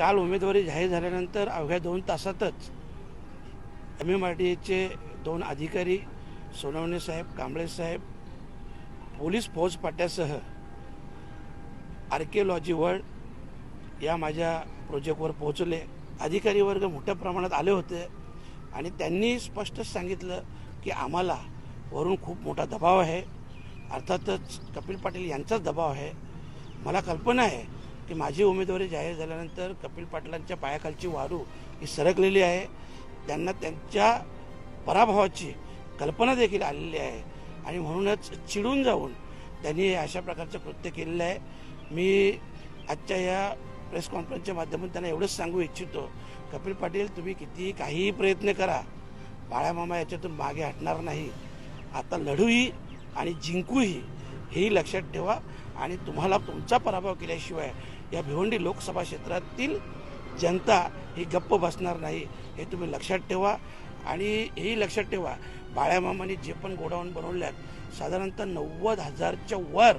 काल उमेदवारी जाहीर झाल्यानंतर अवघ्या दोन तासातच एम. एम. आर. डी एचे दोन अधिकारी सोनवणे साहेब कांबळे साहेब पोलीस फौजपाट्यासह आर्किओलॉजी वर्ल्ड या माझ्या प्रोजेक्टवर पोहोचले. अधिकारी वर्ग मोठ्या प्रमाणात आले होते आणि त्यांनी स्पष्टच सांगितलं की आम्हाला वरून खूप मोठा दबाव आहे. अर्थातच कपिल पाटील यांचाच दबाव आहे. मला कल्पना आहे की माझी उमेदवारी जाहीर झाल्यानंतर कपिल पाटलांच्या पायाखालची वारू ही सरकलेली आहे. त्यांना त्यांच्या पराभवाची कल्पना देखील आलेली आहे. आणि म्हणूनच चिडून जाऊन त्यांनी अशा प्रकारचं कृत्य केलेलं आहे. मी आजच्या या प्रेस कॉन्फरन्सच्या माध्यमातून त्यांना एवढंच सांगू इच्छितो कपिल पाटील तुम्ही कितीही काहीही प्रयत्न करा बाळामामा याच्यातून मागे हटणार नाही. आता लढूही आणि जिंकूही हे लक्षात ठेवा आणि तुम्हाला तुमचा पराभव केल्याशिवाय या भिवंडी लोकसभा क्षेत्रातील जनता ही गप्प बसणार नाही हे तुम्ही लक्षात ठेवा. आणि हेही लक्षात ठेवा बाळ्यामामाने जे पण गोडाऊन बनवल्यात साधारणतः नव्वद हजारच्या वर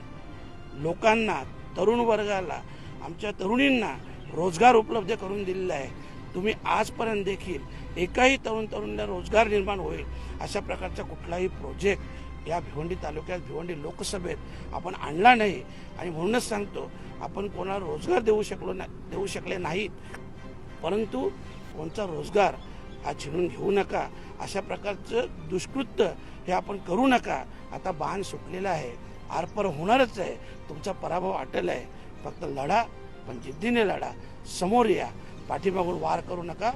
लोकांना तरुण वर्गाला आमच्या तरुणींना रोजगार उपलब्ध करून दिलेला आहे. तुम्ही आजपर्यंत देखील एकाही तरुण तरुणला रोजगार निर्माण होईल अशा प्रकारचा कुठलाही प्रोजेक्ट या भिवंडी तालुक्यात भिवंडी लोकसभेत आपण आणला नाही. आणि म्हणूनच सांगतो आपण कोणाला रोजगार देऊ शकलो ना देऊ शकले नाहीत. परंतु कोणता रोजगार हा छिनून घेऊ नका. अशा प्रकारचं दुष्कृत्य हे आपण करू नका. आता बाण सुटलेलं आहे. आरपर होणारच आहे. तुमचा पराभव अटल आहे. फक्त लढा पण जिद्दीने लढा. समोर या. पाठीमागून वार करू नका.